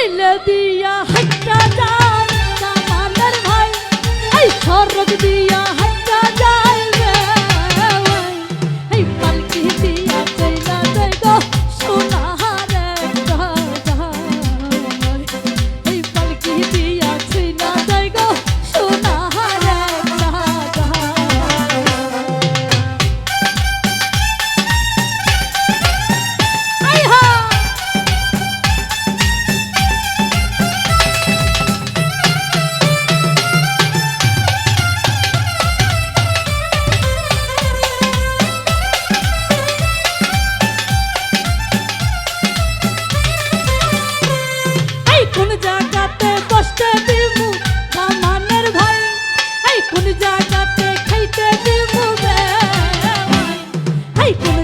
ছেলে দিয়া হাঁটা যায় সরগ দিয়া খাইতে দিব মামানের ভাই এই কোন জায়গাতে খাইতে কোন